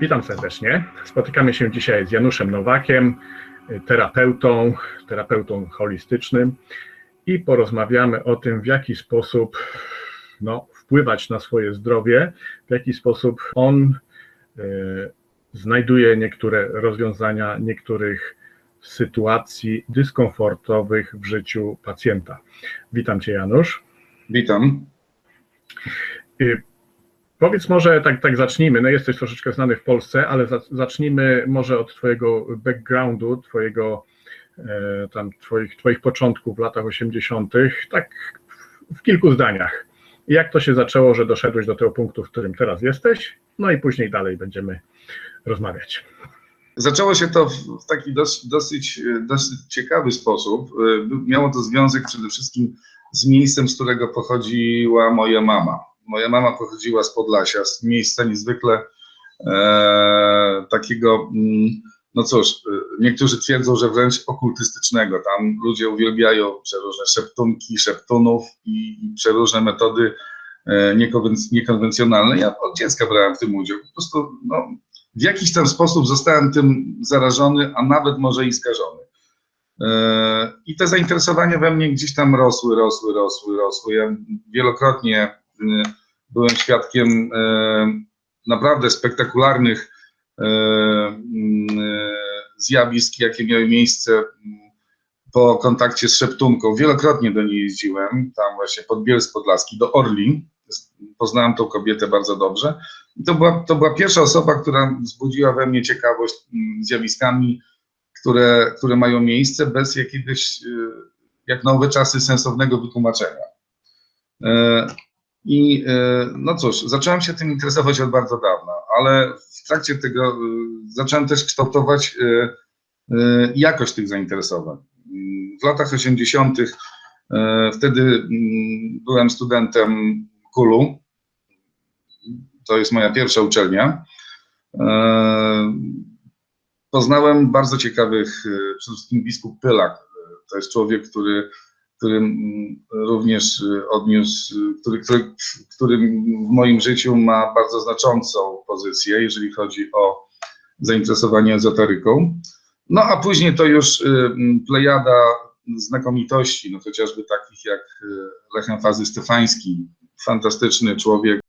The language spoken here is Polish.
Witam serdecznie. Spotykamy się dzisiaj z Januszem Nowakiem, terapeutą, terapeutą holistycznym i porozmawiamy o tym, w jaki sposób no, wpływać na swoje zdrowie, w jaki sposób on e, znajduje niektóre rozwiązania niektórych sytuacji dyskomfortowych w życiu pacjenta. Witam Cię, Janusz. Witam. Y, Powiedz może, tak, tak zacznijmy, no jesteś troszeczkę znany w Polsce, ale za, zacznijmy może od twojego backgroundu, twojego, e, tam twoich, twoich początków w latach 80., tak w kilku zdaniach. Jak to się zaczęło, że doszedłeś do tego punktu, w którym teraz jesteś, no i później dalej będziemy rozmawiać. Zaczęło się to w taki dosyć, dosyć, dosyć ciekawy sposób. Miało to związek przede wszystkim z miejscem, z którego pochodziła moja mama. Moja mama pochodziła z Podlasia, z miejsca niezwykle e, takiego, mm, no cóż, niektórzy twierdzą, że wręcz okultystycznego. Tam ludzie uwielbiają przeróżne szeptunki, szeptunów i, przeróżne metody e, niekonwen- niekonwencjonalne. Ja od dziecka brałem w tym udział. Po prostu no, w jakiś tam sposób zostałem tym zarażony, a nawet może i skażony. E, I te zainteresowania we mnie gdzieś tam rosły, rosły, rosły, rosły. Ja wielokrotnie e, byłem świadkiem e, naprawdę spektakularnych zjawisk, jakie miały miejsce po kontakcie z szeptunką. Wielokrotnie do niej jeździłem, tam właśnie pod Bielsk Podlaski, do Orli. Poznałem tą kobietę bardzo dobrze. To była, to była pierwsza osoba, która wzbudziła we mnie ciekawość zjawiskami, które, które mają miejsce bez jakiegoś, jak nowe czasy, sensownego wytłumaczenia. I no cóż, zacząłem się tym interesować od bardzo dawna, ale w trakcie tego zacząłem też kształtować jakość tych zainteresowań. W latach 80. wtedy byłem studentem KULU. To jest moja pierwsza uczelnia. Poznałem bardzo ciekawych, przede wszystkim biskup Pylak. To jest człowiek, który, który również odniósł, który, który, który w moim życiu ma bardzo znaczącą pozycję, jeżeli chodzi o zainteresowanie ezoteryką. No a później to już plejada znakomitości, no chociażby takich jak Lechem Fazy Stefański, fantastyczny człowiek,